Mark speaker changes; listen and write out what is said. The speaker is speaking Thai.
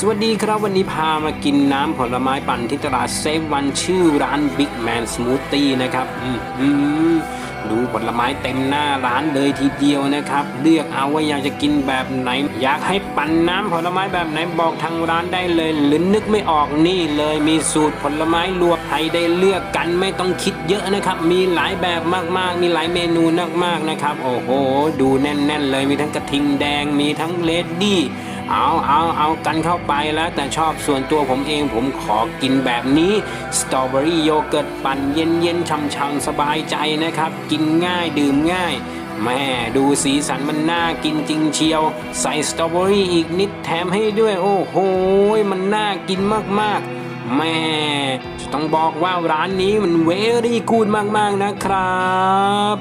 Speaker 1: สวัสดีครับวันนี้พามากินน้ำผลไม้ปั่นที่ตลาดเซฟวันชื่อร้าน Big Man Smoothie นะครับอืมดูผลไม้เต็มหน้าร้านเลยทีเดียวนะครับ เลือกเอาว่าอยากจะกินแบบไหน อยากให้ปั่นน้ำผลไม้แบบไหนบอกทางร้านได้เลย หรือนึกไม่ออกนี่เลยมีสูตรผลไม้ลวกให้ได้เลือกกันไม่ต้องคิดเยอะนะครับ มีหลายแบบมากๆ มีหลายเมนูมากๆนะครับ โอ้โห ดูแน่น ๆ เลยมีทั้งกระทิงแดงมีทั้งเลดดี้ เอาเอาเอากันเข้าไปแล้วแต่ชอบส่วนตัวผมเองผมขอกินแบบนี้สตรอเบอรี่โยเกิร์ตปั่นเย็นเย็นๆช่ำๆสบายใจนะครับ กินง่ายดื่มง่ายแม่ดูสีสันมันน่ากินจริงเชียว ใส่สตรอเบอรี่อีกนิดแถมให้ด้วย โอ้โห มันน่ากินมากๆ แม่ต้องบอกว่าร้านนี้มันเวรี่กูดมากๆนะครับ